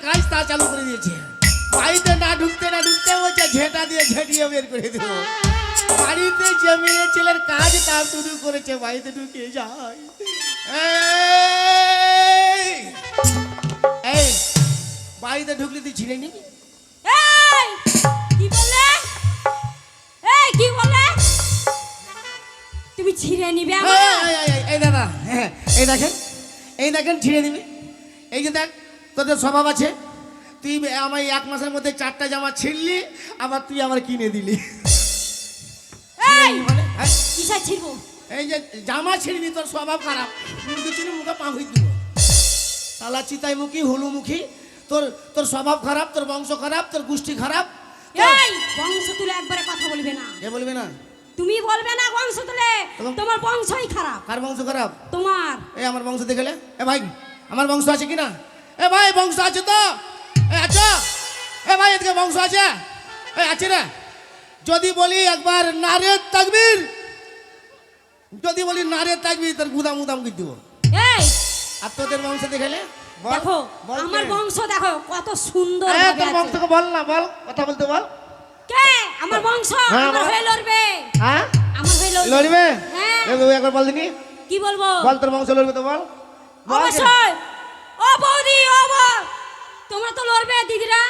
কাজ তা চালু করে দিয়েছে বাড়িতে না ঢুকতে না ঢুকতে বলছে ঝেঁটা দিয়ে ঝেঁটিয়ে বের করে দেবো বাড়িতে যে মেয়ে ছেলের কাজ তা শুরু করেছে বাড়িতে ঢুকে যায় এই! বাড়িতে ঢুকলে তুই ছিঁড়ে নিবি তুমি ছিঁড়ে নিবে এই, দাদা হ্যাঁ এই দেখেন এই দেখেন ছিঁড়ে নিবি এই যে দেখ তোদের স্বভাব আছে? তুই আমার এক মাসের মধ্যে চারটা জামা ছিঁড়লি আবার তুই আমার কিনে দিলি। এই! মানে, হ্যাঁ? এই যে জামা ছিঁড়লি তোর স্বভাব খারাপ। মুরগি চিনি মুখে পা হয়ে দিব। সালা চিতাই মুখী হুলু মুখী তোর তোর স্বভাব খারাপ তোর বংশ খারাপ তোর গোষ্ঠী খারাপ। এই! বংশ তুলে একবারে কথা বলবে না। এ বলবি না? তুমি বলবে না বংশ তুলে তোমার বংশই খারাপ। কার বংশ খারাপ? তোমার। এ আমার বংশ দেখলে এ ভাই আমার বংশ আছে কি না এ ভাই বংশ আছে তো? এ আছো এ ভাই এদিকে বংশ আছে? এ আছে না যদি বলি একবার নারে তাকবীর যদি বলি নারে তাকবীর তোর গুদাম গুদাম করে দিব। এই! আর তোদের বংশ দেখলে? দেখো আমার বংশ দেখো কত সুন্দর তোর। বংশকে বল না বল কথা বলতে বল। কে? আমার বংশ হ্যাঁ, আমার হয়ে লড়বে। হ্যাঁ? আমার হয়ে লড়বে। লড়বে? হ্যাঁ। একবার বল দিনি কি বলব? বল তোর বংশ লড়বে তো বল। বল অবশ্যই। ও বৌদি ও তোমরা তো লড়বে দিদিরা।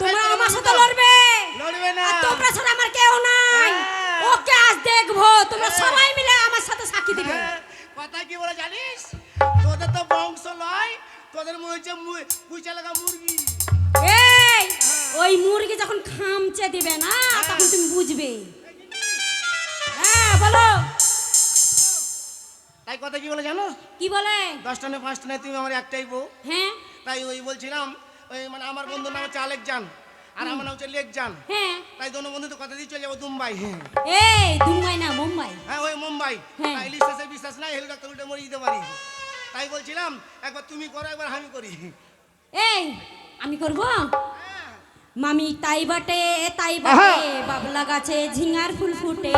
তোমরা আমার সাথে লড়বে। লড়বে না। তোমরা ছাড়া আমার কেউ নাই। হ্যাঁ। ওকে আজ দেখব। তোমরা সবাই মিলে আমার সাথে সাক্ষী দিবে। হ্যাঁ, কথা কি বলে জানিস? তোদের তো বংশ নয়। তোদের মনে হচ্ছে কুইচা লাগা মুরগি। এই ওই মুরগি যখন খামচে দিবে না তখন তুমি বুঝবে। হ্যাঁ বলো। কথা কি বলে জানো? কি বলে? দশটা না পাঁচটা না তুমি আমার একটাই বউ। হ্যাঁ। তাই ওই বলছিলাম ওই মানে আমার বন্ধুর নাম হচ্ছে আলেক জান আর আমার নাম হচ্ছে লেক জান হ্যাঁ। তাই দোনো বন্ধু তো কথা দিয়ে চলে যাব দুম্বাই হ্যাঁ। এই দুবাই না মুম্বাই। হ্যাঁ ওই মুম্বাই। হ্যাঁ। তাই চাষের বিশ্বাস নাই হেলিকপ্টার উল্টে মরে যেতে পারি। তাই বলছিলাম একবার তুমি করো একবার আমি করি। এই আমি করব? মামি তাই বাটে তাই বাটে বাবলা গাছে ঝিঙার ফুল ফুটে।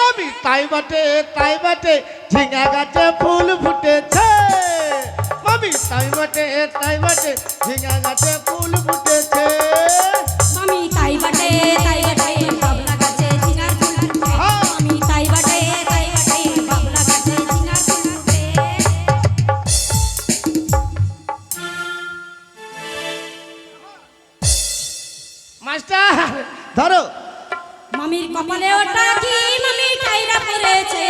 মামি তাই বাটে তাই বাটে ঝিঙা গাছে ফুল ফুটেছে। মামি তাই বাটে তাই বাটে ঝিঙা গাছে ফুল ফুটেছে। মামি তাই বাটে তাই বাটে বাবলা গাছে ঝিঙার ফুল ফুটে হ্যাঁ। মামি তাই বাটে তাই বাটে বাবলা গাছে ঝিঙার ফুল ফুটে মাস্টার ধরো। মামির কপালে ওটা কি? মামি টাইরা পড়েছে।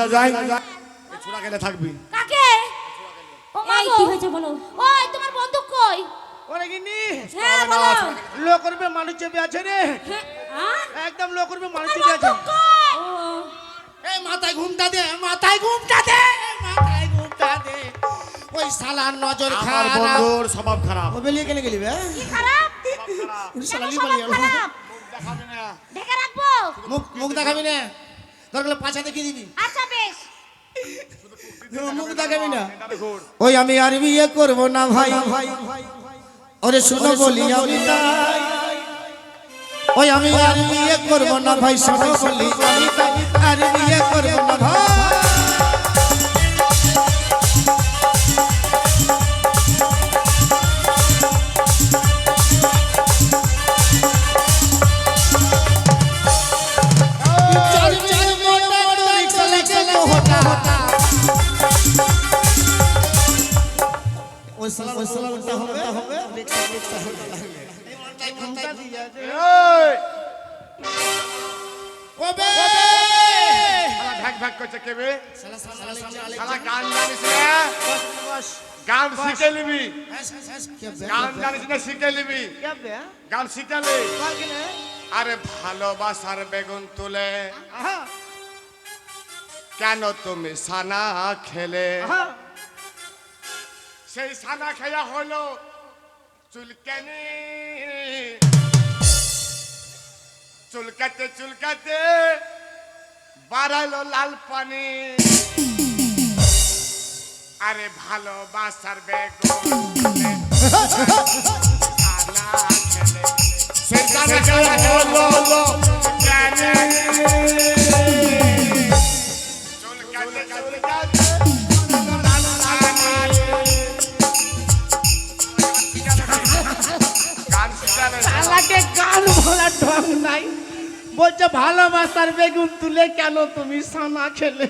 চলে যাই এই ছোড়া গেলে থাকবি। কাকে? ও মা এই, কি হয়েছে বলো? ওই তোমার বন্দুক কই? ওরে গিন্নি হ্যাঁ বলো। লোক করবে মানুষ চেপে আছে রে। হ্যাঁ, একদম লোক করবে মানুষ চেপে আছে। ও এই মাথায় ঘুমটা দে মাথায় ঘুমটা দে মাথায় ঘুমটা দে। ওই শালার নজর আমার খারাপ। বন্ধুর স্বভাব খারাপ। ও বেরিয়ে গেলে গেলি বে কি খারাপ? কেন স্বভাব বলি খারাপ? না। ঢেকে রাখব? মুখ মুখ দেখাবি না? দরকার পাছা দেখিয়ে দিবি। আচ্ছা মুখ দেখাবি না। ওই আমি আর বিয়ে করব না ভাই। ওরে শুনো বলি আমি ওই আমি আর বিয়ে করব না ভাই শুনো বলি আমি। আর বিয়ে করব না ভাই। ওই ওই হবে? হবে। ভাগ ভাগ করছে কেবে সালা গান জানিস না গান শিখে নিবি গান জানিস না শিখে নিবি গান শিখালে। আরে ভালোবাসার বেগুন তুলে। কেন তুমি সানা খেলে? সেই সানা খেয়া হলো চুলকানি। চুলকাতে চুলকাতে বাড়ালো লাল পানি। আরে ভালোবাসার বেগুন সানা সেই সানা খেয়া হলো চুলকানি। তাকে কান ভরা ঢং নাই। বলছে ভালোবাসার বেগুন তুলে কেন তুমি সানা খেলে?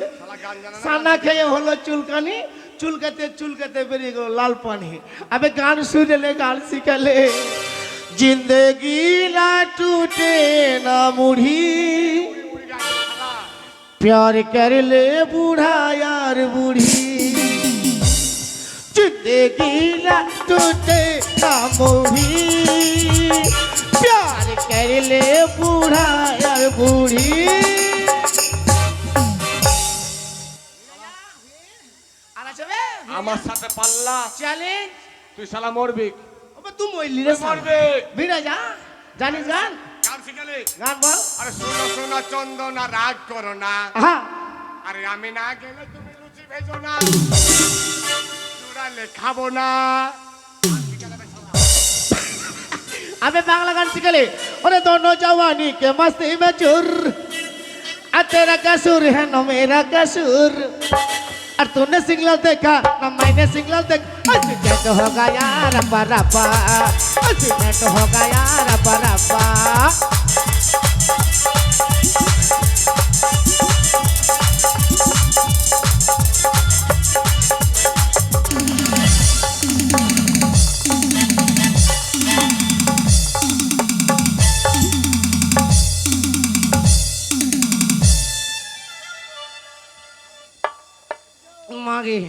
সানা খেয়ে হলো চুলকানি চুলকাতে চুলকাতে বেরিয়ে গেল লাল পানি। আবে গান শুনেলে গান শিখালে। জিন্দগি না টুটে না মুড়ি। প্যার করলে বুড়া আর বুড়ি। জিন্দগি না টুটে না মুড়ি। প্যার করলে বুড়া আর বুড়ি। আমার সাথে পাল্লা। চ্যালেঞ্জ তুই শালা মরবি। তুই মরলি রে মরবে। বিনা যা জানিস গান গান শিখালে গান বল। আরে শোনো শোনো চন্দন রাগ করো না। আরে আমি না গেলে তুমি লুচি ভেজো না। চুড়ালে খাব না। আমি বাংলা গান শিখালে, ওরে দোনো জওয়ানি কে মস্তি মেচুর আর তেরা কাসুর হ্যাঁ না মেরা কাসুর। আর তুনে সিগনাল দেখা, না মাইনে সিগনাল দেখ। অ্যাক্সিডেন্ট হো গয়া রাপা রাপা অ্যাক্সিডেন্ট হো গয়া রাপা রাপা মাগে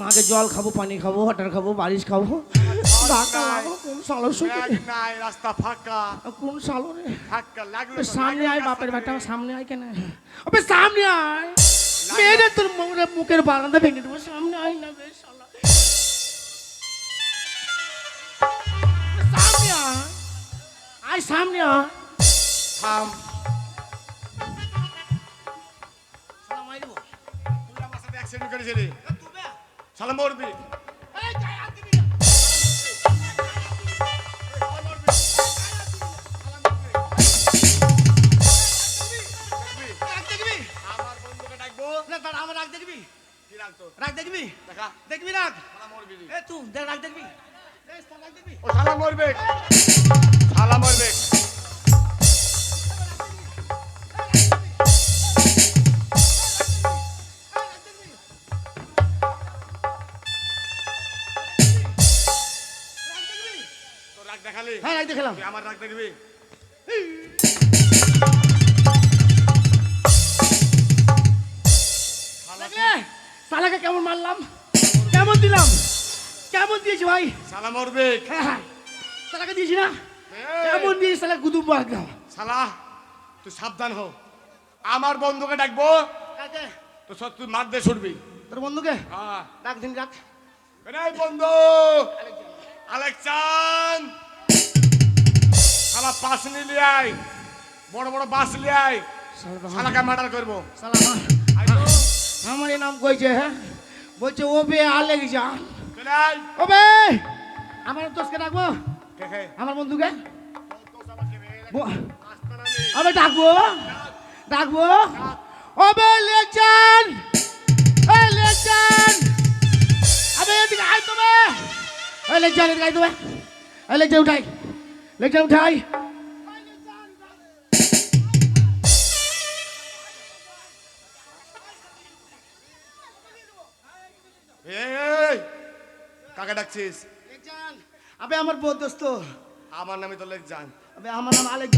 মাগে জল খাব পানি খাব হটার খাব বারিশ খাব। কোন সালো নাই রাস্তা ফাঁকা। কোন সালো রে? ফাঁকা লাগল সামনে আয় বাপের। বেটা সামনে আয় কেন? আবে সামনে আয়। মেরে তোর মুখের মুখের বারান্দা ভেঙে দেবো সামনে আয় না বেশ শালা। সামনে আয়। আয় সামনে আয়। থাম। অ্যাক্সিডেন্ট করেছিলি শালা মরবি। রাগ দেখবি? দেখবি? দেখা। দেখবি রাগ? শালা মরবি। এ তুই দেখ রাগ দেখবি? দেখ, তোর রাগ দেখবি ও শালা মরবে। শালা মরবে। তুই আমার রাগ দেখবি? সালাকে কেমন মারলাম? কেমন দিলাম? কেমন দিয়েছি ভাই? সালা মরবে। হ্যাঁ হ্যাঁ। সালাকে দিয়েছি না? কেমন দিয়েছি সালা গুদুম একদম শালা তুই সাবধান হো। আমার বন্ধুকে ডাকবো। তো সব তুই মার দিয়ে ছুটবি। তোর বন্ধুকে? হ্যাঁ। ডাক দিন ডাক। বন্ধু। আলেকচান শালা পাস নিলি আয়। বড় বড় বাস নিয়ে আয়। শালাকে মার্ডার করব। সালা আমার। নাম কইছে হ্যাঁ? বলছে ও বে চলে আয়। ও বে আমার দোষকে ডাকবো? কে কে? আমার বন্ধুকে? ব-। আবে ডাকবো? ডাকবো? ওবে লেকচান এই লেকচান আবে এদিকে আয় তুমি এই লেকচান এদিকে আয় তুমি এই লেকচান উঠাই। লেকচান উঠাই কাকে ডাকছিস? আবে আমার বউ দোস্ত। আমার নামে তো লেকজান আবে আমার নাম আলেক।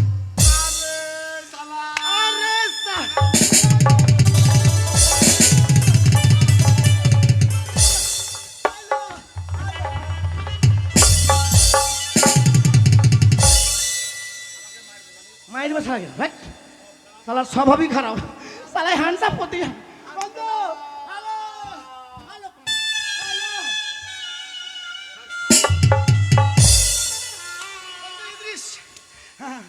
আরে শালা আরে সা- মায়ের বাসা গেল ভাই সালার স্বভাবই খারাপ। সালাই ইদ্রিস হ্যাঁ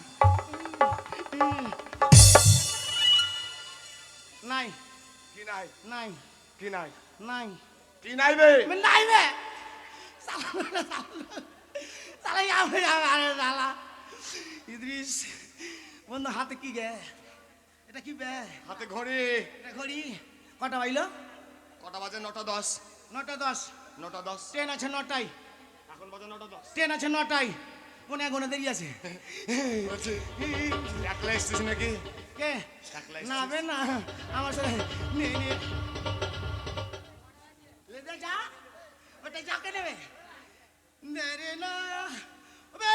নাই। কি নাই? নাই। কি নাই? নাই। কি নাই বে? নাই বে। সালাই আমি সালা ইদ্রিস। বন্ধু হাতে কি গে? এটা কি বে? হাতে ঘড়ি। এটা ঘড়ি। কটা বাইলো কটা বাজে নটা দশ। নটা দশ। নটা দশ। ট্রেন আছে নটায়। এখন বাজে নটা দশ। ট্রেন আছে নটায়। কোন এগোনো দেরি আছে। একলা এসছিস নাকি? কে? না বে না। আমার সাথে নে নে। লে যা। ওটা যাকে নেবে? নে রে না। ওবে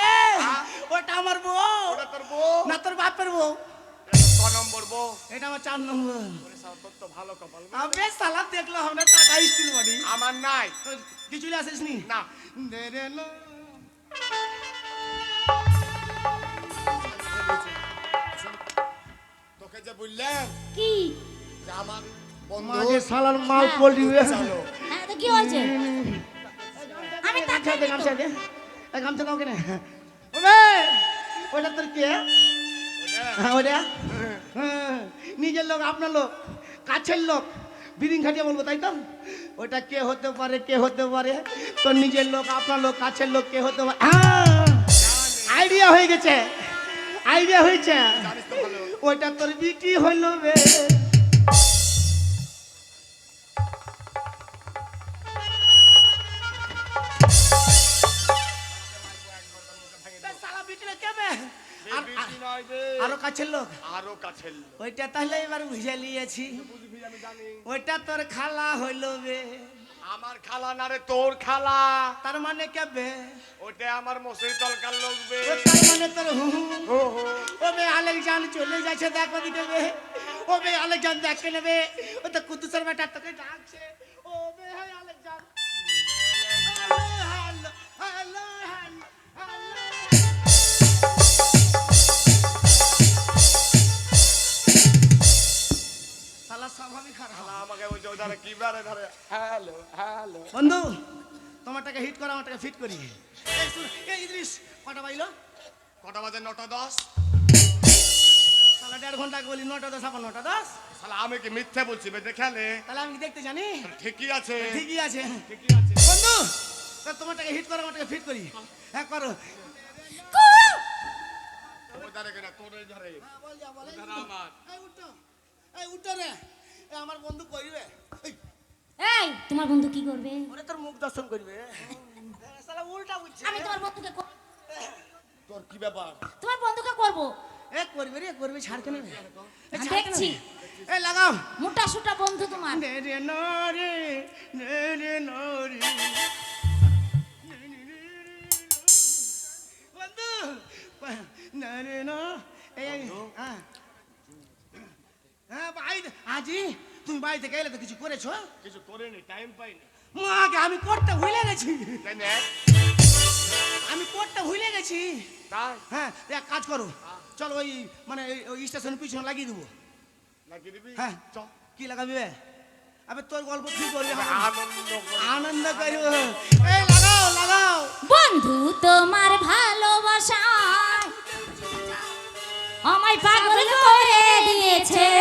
ওটা আমার বউ। ওটা তোর বউ? না তোর বাপের বউ। ক নম্বর বউ। এটা আমার চার নম্বর। তোর তো ভালো কপাল। আবে সালাদ দেখল আমরা টাকা স্টিল বডি আমার নাই। চলে আসিস নি? না। দে রে লো। তোকে যে বললেন কি? আমার বন্ধু সালার মাল পোল্ট্রি চালো হ্যাঁ কি হয়েছে? আমি তাকে গামছা দে গামছা দাও কেন। ওবে ওটা তোর কে? হ্যাঁ ওটা হ্যাঁ, নিজের লোক আপনার লোক কাছের লোক বিদিন খাটিয়ে বলব তাই তো? ওটা কে হতে পারে কে হতে পারে? তোর নিজের লোক আপনার লোক কাছের লোক কে হতে পারে? আইডিয়া হয়ে গেছে আইডিয়া হয়েছে। ওইটা তোর বিক্রি হইল বে। কাছের লোক? আরও কাছের লোক। ওইটা তাহলে এবার বুঝে নিয়েছি। ওইটা তোর খালা হইল বে। আমার খালা না রে তোর খালা। তার মানে কে বে? ওটা আমার মশারি তলকার লোক বে। তার মানে তোর হু হু। ও বে আলেকজান চলে যাচ্ছে দেখো দিকে বে। ও বে আলেকজান দেখে নেবে। ও তো কুদ্দুসের বেটা তোকে ডাকছে। ও বে স্বাভাবিক খালা আমাকে বলছে ও ধারে কি বারে ধারে? Hello hello. বন্ধু তোমারটাকে হিট করো আমারটাকে ফিট করি। এই শুন, এই ইদ্রিস কটা বাইলো কটা বাজে নটা দশ। তাহলে দেড় ঘণ্টা বলি নটা দশ আবার নটা দশ? শালা আমি কি মিথ্যে বলছি বে দেখালে তাহলে আমি কি দেখতে জানি? ঠিকই আছে। ঠিকই আছে। ঠিকই আছে। বন্ধু তা তোমারটাকে হিট করো আমারটাকে ফিট করি। হ্যাঁ করো। ওই ধারে কেনা তোর ধারে হ্যাঁ, বল যা, বল, এই উঠো। এই উঠো রে। আমার বন্ধু কইবে। এই, এই তোমার বন্ধু কি করবে? ওরে তোর মুখ দর্শন করবে। শালা উল্টা বুঝছে। আমি তোমার বন্ধুকে তোর কি ব্যাপার? তোমার বন্ধুকে করব। এ করবে রে করবে ছাড় কেন? এ দেখছি? এই লাগাও। মোটা সুটা বন্ধু তোমার। নে রে ন রে নে রে ন রে। বন্ধু না রে ন। এই হ্যাঁ হ্যাঁ ভাই আজি তুমি বাড়িতে গেলে তো কিছু করেছ কিছু করিনি টাইম পাইনি। মাকে আমি কোটটা ভুলে গেছি। তাই না। আমি কোটটা ভুলে গেছি। তাই? হ্যাঁ এক কাজ করো। চলো ওই মানে ওই- স্টেশনের পিছনে লাগিয়ে দেবো। লাগিয়ে দিবি? হ্যাঁ। কি লাগাবি বে? আবে তোর গল্প কি করবি আনন্দ করে। আনন্দ এই লাগাও লাগাও। বন্ধু তোমার ভালোবাসা আমায় পাগল করে দিয়েছে।